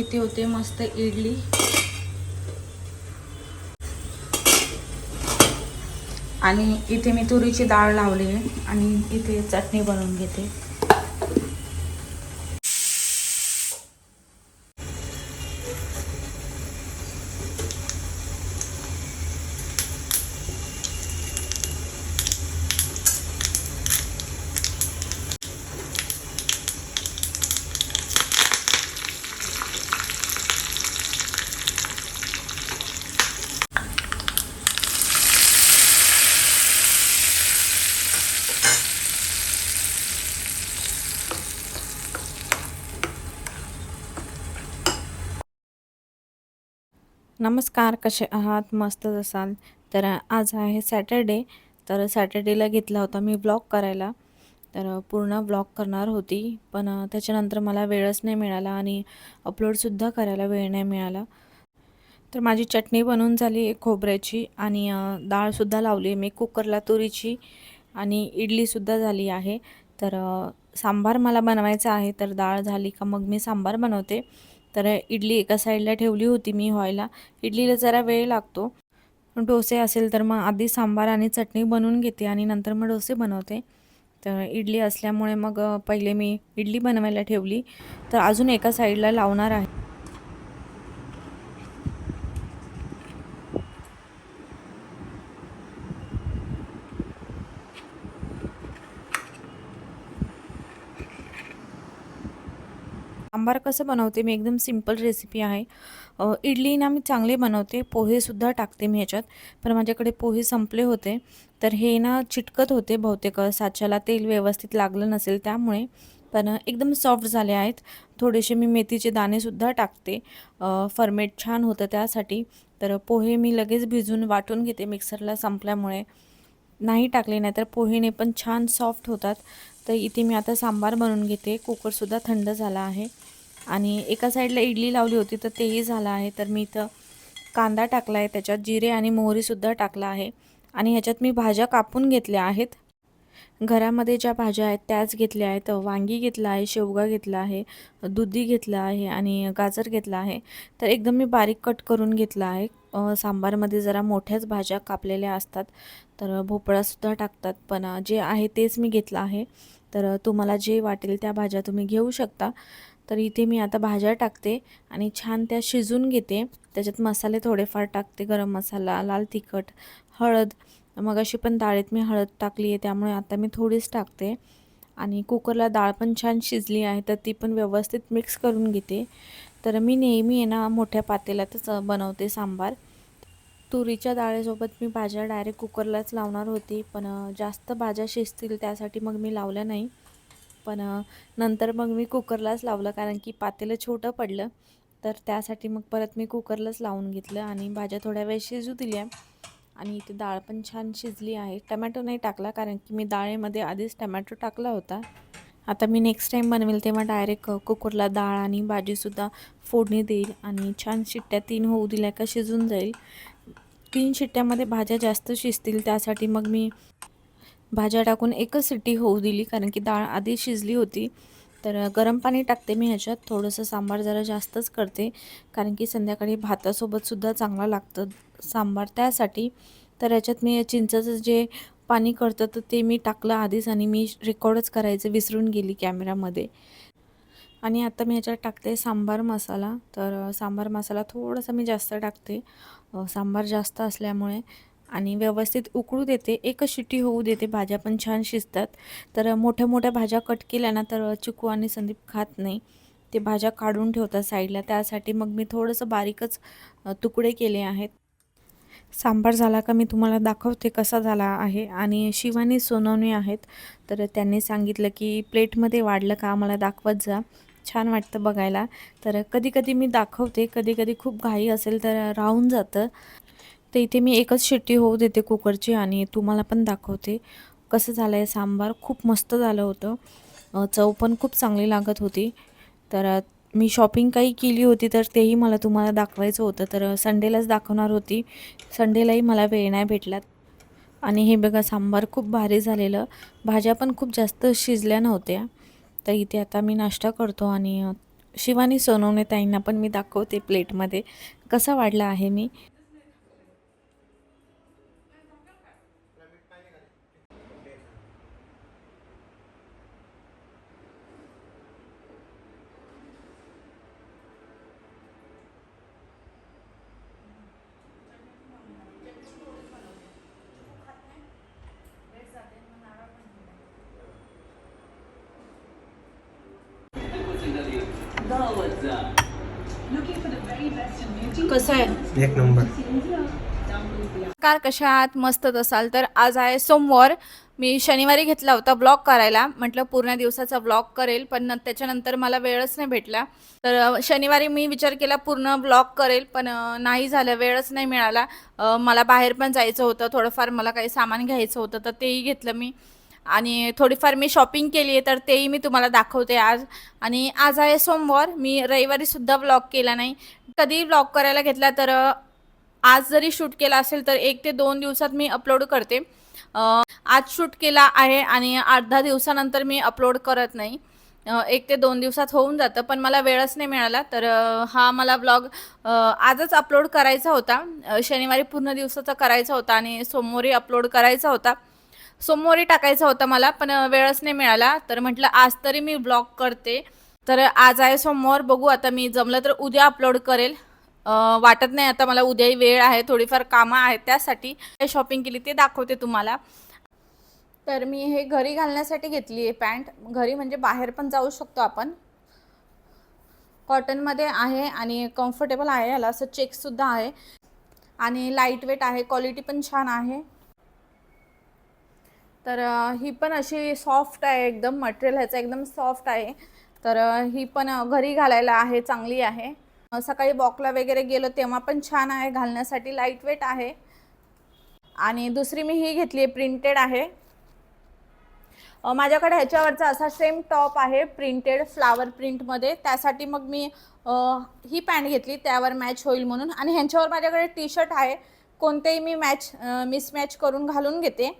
इथे होते मस्त इडली. आणि इथे मी तुरीची डाळ लावली आहे आणि इथे चटणी बनवून घेते. नमस्कार कसे आहात? मस्तच असाल? तर आज आहे सॅटर्डे. तर सॅटर्डेला घेतला होता मी ब्लॉग करायला. तर पूर्ण ब्लॉग करणार होती. पण त्याच्यानंतर मला वेळच नाही मिळाला आणि अपलोडसुद्धा करायला वेळ नाही मिळाला. तर माझी चटणी बनवून झाली खोबऱ्याची आणि डाळसुद्धा लावली मी कुकरला तुरीची आणि इडलीसुद्धा झाली आहे. तर सांबार मला बनवायचा आहे. तर डाळ झाली का मग मी सांबार बनवते. तर इडली एका साईडला ठेवली होती मी व्हायला. इडलीला जरा वेळ लागतो. डोसे असेल तर मग आधी सांबार आणि चटणी बनवून घेते आणि नंतर मग डोसे बनवते. तर इडली असल्यामुळे मग पहिले मी इडली बनवायला ठेवली. तर अजून एका साईडला लावणार आहे. सांबार कसं बनवते मी एकदम सिंपल रेसिपी आहे. इडली ना मी चांगली बनवते पोहेसुद्धा टाकते मी ह्याच्यात पण माझ्याकडे पोहे संपले होते. तर हे ना चिटकत होते बहुतेक साच्याला तेल व्यवस्थित लागलं नसेल त्यामुळे पण एकदम सॉफ्ट झाले आहेत. थोडेसे मी मेथीचे दाणेसुद्धा टाकते. फर्मेट छान होतं त्यासाठी. तर पोहे मी लगेच भिजून वाटून घेते मिक्सरला संपल्यामुळे. नाही टाकले नाही तर पोहेने पण छान सॉफ्ट होतात. तर इथे मी आता सांबार बनवून घेते. कुकरसुद्धा थंड झाला आहे. आणि एका साईडला इडली लावली होती तर तेही झालं आहे. तर मी इथं कांदा टाकला आहे त्याच्यात जिरे आणि मोहरीसुद्धा टाकला आहे. आणि ह्याच्यात मी भाज्या कापून घेतल्या आहेत. घरामध्ये ज्या भाज्या आहेत त्याच घेतल्या आहेत. वांगी घेतलं आहे शेवगा घेतला आहे दुधी घेतलं आहे आणि गाजर घेतला आहे. तर एकदम मी बारीक कट करून घेतला आहे. सांबारमध्ये जरा मोठ्याच भाज्या कापलेल्या असतात तर भोपळासुद्धा टाकतात. पण जे आहे तेच मी घेतलं आहे. तर तुम्हाला जे वाटेल त्या भाज्या तुम्ही घेऊ शकता. तर इथे मी आता भाज्या टाकते आणि छान त्या शिजून घेते. त्याच्यात मसाले थोडेफार टाकते गरम मसाला लाल तिखट हळद. मग अशी पण डाळीत मी हळद टाकली आहे त्यामुळे आता मी थोडीच टाकते. आणि कुकरला डाळ पण छान शिजली आहे तर ती पण व्यवस्थित मिक्स करून घेते. तर मी नेहमी आहे ना मोठ्या पातेल्यातच बनवते सांबार. तुरीच्या डाळीसोबत मी भाज्या डायरेक्ट कुकरलाच लावणार होती पण जास्त भाज्या शिजतील त्यासाठी मग मी लावल्या नाही. पण नंतर मग मी कुकरलाच लावलं कारण की पातेलं छोटं पडलं. तर त्यासाठी मग परत मी कुकरलाच लावून घेतलं आणि भाज्या थोड्या वेळ शिजू दिल्या. आणि इथे डाळ पण छान शिजली आहे. टमॅटो नाही टाकला कारण की मी डाळेमध्ये आधीच टमॅटो टाकला होता. आता मी नेक्स्ट टाईम बनवेल तेव्हा डायरेक्ट कुकरला डाळ आणि भाजीसुद्धा फोडणी देईल आणि छान शिट्ट्या तीन होऊ दिल्या का शिजून जाईल. तीन शिट्ट्यामध्ये भाज्या जास्त शिजतील त्यासाठी मग मी भाज्या टाकून एकच सिटी होऊ दिली कारण की डाळ आधी शिजली होती. तर गरम पाणी टाकते मी ह्याच्यात थोडंसं सांबार जरा जास्तच करते कारण की संध्याकाळी भातासोबतसुद्धा चांगला लागतं सांबार त्यासाठी. तर याच्यात मी चिंचाचं जे पाणी करतं तर ते मी टाकलं आधीच आणि मी रेकॉर्डच करायचं विसरून गेली कॅमेरामध्ये. आणि आता मी ह्याच्यात टाकते सांबार मसाला. तर सांबार मसाला थोडासा मी जास्त टाकते. सांबार जास्त असल्यामुळे आणि व्यवस्थित उकळू देते. एकच शिट्टी होऊ देते. भाज्या पण छान शिजतात. तर मोठ्या मोठ्या भाज्या कट केल्या ना तर चिकू आणि संदीप खात नाही. ते भाज्या काढून ठेवतात साईडला. त्यासाठी मग मी थोडंसं बारीकच तुकडे केले आहेत. सांबार झाला का मी तुम्हाला दाखवते कसा झाला आहे. आणि शिवानी सोनवणे आहेत. तर त्यांनी सांगितलं की प्लेटमध्ये वाढलं का आम्हाला दाखवत जा. छान वाटतं बघायला. तर कधी कधी मी दाखवते. कधी कधी खूप घाई असेल तर राहून जातं. तर इथे मी एकच शिट्टी होऊ देते कुकरची आणि तुम्हाला पण दाखवते. कसं झालं आहे सांबार खूप मस्त झालं होतं. चव पण खूप चांगली लागत होती. तर मी शॉपिंग काही केली होती तर तेही मला तुम्हाला दाखवायचं होतं. तर संडेलाच दाखवणार होती. संडेलाही मला वेळ नाही भेटला. आणि हे बघा सांबार खूप भारी झालेलं. भाज्या पण खूप जास्त शिजल्या नव्हत्या. तर इथे आता मी नाश्ता करतो आणि शिवानी सोनवणे ताईंना पण मी दाखवते प्लेटमध्ये. कसा वाढला आहे मी? कसं आहे? एक नंबर. कार कशा आहात मस्तच असाल तर आज आहे सोमवार. मी शनिवारी घेतला होता ब्लॉग करायला. म्हटलं पूर्ण दिवसाचा ब्लॉग करेल पण त्याच्यानंतर मला वेळच नाही भेटला. तर शनिवारी मी विचार केला पूर्ण ब्लॉग करेल पण नाही झालं वेळच नाही मिळाला. मला बाहेर पण जायचं होतं थोडंफार मला काही सामान घ्यायचं होतं तर तेही घेतलं मी. आणि थोडीफार मी शॉपिंग केली आहे तर तेही मी तुम्हाला दाखवते आज. आणि आज आहे सोमवार मी रविवारीसुद्धा ब्लॉग केला नाही. कधी ब्लॉग करायला घेतला तर आज जरी शूट केला असेल तर एक ते दोन दिवसात मी अपलोड करते. आज शूट केला आहे आणि आठ दहा दिवसानंतर मी अपलोड करत नाही. एक ते दोन दिवसात होऊन जातं पण मला वेळच नाही मिळाला. तर हा मला ब्लॉग आजच अपलोड करायचा होता. शनिवारी पूर्ण दिवसाचा करायचा होता आणि सोमवारी अपलोड करायचा होता. सोमवारी टाकायचा होता मला पण वेळच नाही मिळाला. तर म्हटलं आज तरी मी ब्लॉग करते. तर आज आहे सोमवार बघू आता मी जमलं तर उद्या अपलोड करेल. वाटत नाही आता मला उद्याही वेळ आहे थोडीफार कामं आहेत त्यासाठी. काय शॉपिंग केली ते दाखवते तुम्हाला. तर मी हे घरी घालण्यासाठी घेतली आहे पॅन्ट घरी म्हणजे बाहेर पण जाऊ शकतो आपण. कॉटनमध्ये आहे आणि कम्फर्टेबल आहे याला असं चेकसुद्धा आहे. आणि लाइट वेट आहे क्वालिटी पण छान आहे. तर ही पण अशी सॉफ्ट आहे एकदम मटेरियल ह्याचं एकदम सॉफ्ट आहे. तर ही पण घरी घालायला आहे चांगली आहे. सकाळी वॉकला वगैरे गेलो तेव्हा पण छान आहे घालण्यासाठी लाइट वेट आहे. आणि दुसरी मी ही घेतली आहे प्रिंटेड आहे. माझ्याकडे ह्याच्यावरचा असा सेम टॉप आहे प्रिंटेड फ्लावर प्रिंटमध्ये त्यासाठी मग मी ही पॅन्ट घेतली त्यावर मॅच होईल म्हणून. आणि ह्यांच्यावर माझ्याकडे टी शर्ट आहे. कोणतेही मी मॅच मिसमॅच करून घालून घेते.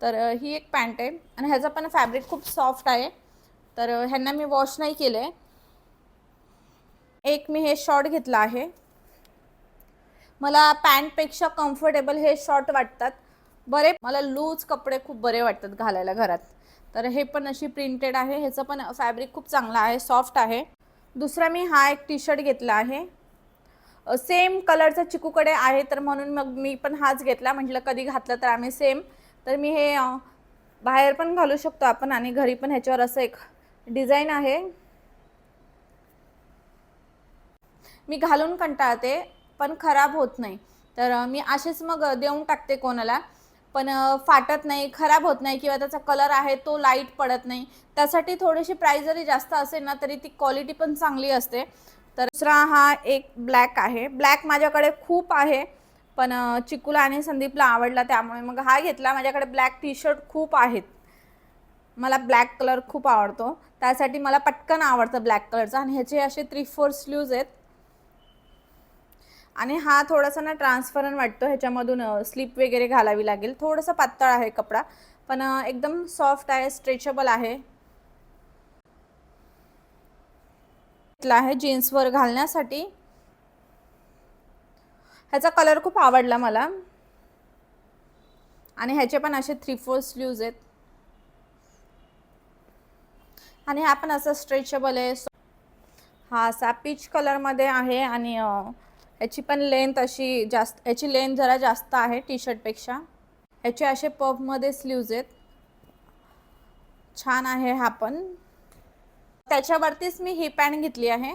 तर ही एक पॅन्ट आहे आणि ह्याचा पण फॅब्रिक खूप सॉफ्ट आहे. तर ह्यांना मी वॉश नाही केलं आहे एक मी हे शॉर्ट घेतलं आहे. मला पॅन्टपेक्षा कम्फर्टेबल हे शॉर्ट वाटतात. बरे मला लूज कपडे खूप बरे वाटतात घालायला घरात. तर हे पण अशी प्रिंटेड आहे. ह्याचं पण फॅब्रिक खूप चांगलं आहे सॉफ्ट आहे. दुसरा मी हा एक टी शर्ट घेतला आहे. सेम कलरचा चिकूकडे आहे तर म्हणून मग मी पण हाच घेतला. म्हटलं कधी घातलं तर आम्ही सेम. तर मी हे बाहेर पण घालू शकतो आपण आणि घरी पण ह्याच्यावर असं एक डिझाईन आहे. मी घालून कंटाळते पण खराब होत नाही. तर मी असेच मग देऊन टाकते कोणाला. पण फाटत नाही खराब होत नाही किंवा त्याचा कलर आहे तो लाइट पडत नाही. त्यासाठी थोडीशी प्राईस जरी जास्त असेल ना तरी ती क्वालिटी पण चांगली असते. तर दुसरा हा एक ब्लॅक आहे. ब्लॅक माझ्याकडे खूप आहे. पण चिकूला आणि संदीपला आवडला त्यामुळे मग हा घेतला. माझ्याकडे ब्लॅक टी शर्ट खूप आहेत. मला ब्लॅक कलर खूप आवडतो. त्यासाठी मला पटकन आवडतं ब्लॅक कलरचा आणि ह्याचे असे थ्री फोर स्लीव्ज आहेत. आणि हा थोडासा ना ट्रान्सफरन वाटतो. ह्याच्यामधून स्लीप वगैरे घालावी लागेल. थोडंसं पातळ आहे कपडा. पण एकदम सॉफ्ट आहे स्ट्रेचेबल आहे. घेतला आहे जीन्सवर घालण्यासाठी. ह्याचा कलर खूप आवडला मला. आणि ह्याचे पण असे थ्री फोर स्लीव्ज आहेत. आणि हा पण असा स्ट्रेचेबल आहे. हा असा पीच कलरमध्ये आहे आणि ह्याची पण लेंथ अशी जास्त याची लेंथ जरा जास्त आहे टी शर्टपेक्षा ह्याचे असे पफमध्ये स्लीव्ज आहेत. छान आहे हा पण. त्याच्यावरतीच मी ही पॅन्ट घेतली आहे.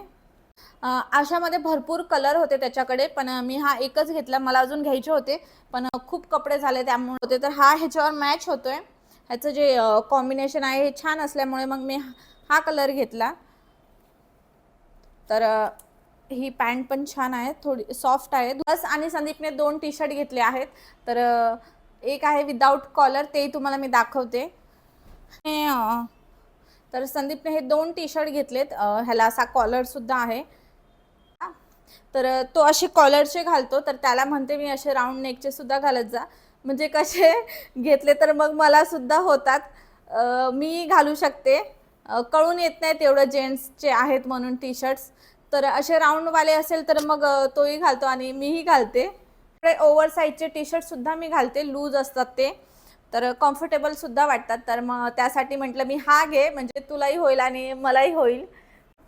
अशामध्ये भरपूर कलर होते त्याच्याकडे पण मी हा एकच घेतला. मला अजून घ्यायचे होते पण खूप कपडे झाले त्यामुळे होते. तर हा ह्याच्यावर मॅच होतोय. ह्याचं जे कॉम्बिनेशन आहे हे छान असल्यामुळे मग मी हा कलर घेतला. तर ही पॅन्ट पण छान आहे थोडी सॉफ्ट आहे. बस आणि संदीपने दोन टी शर्ट घेतले आहेत. तर एक आहे विदाऊट कॉलर तेही तुम्हाला मी दाखवते. तर संदीपने हे दोन टी शर्ट घेतलेत ह्याला असा कॉलरसुद्धा आहे. तर तो असे कॉलरचे घालतो. तर त्याला म्हणते मी असे राऊंड नेकचे सुद्धा घालत जा. म्हणजे कसे घेतले तर मग मला सुद्धा होतात. मी घालू शकते. कळून येत नाही तेवढं जेंट्सचे आहेत म्हणून टी शर्ट्स तर असे राऊंडवाले असेल तर मग तोही घालतो आणि मीही घालते. ओव्हर साईजचे टी शर्टसुद्धा मी घालते. लूज असतात ते. तर कम्फर्टेबलसुद्धा वाटतात. तर मग त्यासाठी म्हटलं मी हा घे म्हणजे तुलाही होईल आणि मलाही होईल.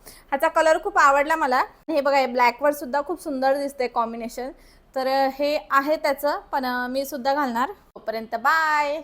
ह्याचा कलर खूप आवडला मला. हे बघा हे ब्लॅकवर सुद्धा खूप सुंदर दिसते कॉम्बिनेशन तर हे आहे त्याचं पण मी सुद्धा घालणार. तोपर्यंत बाय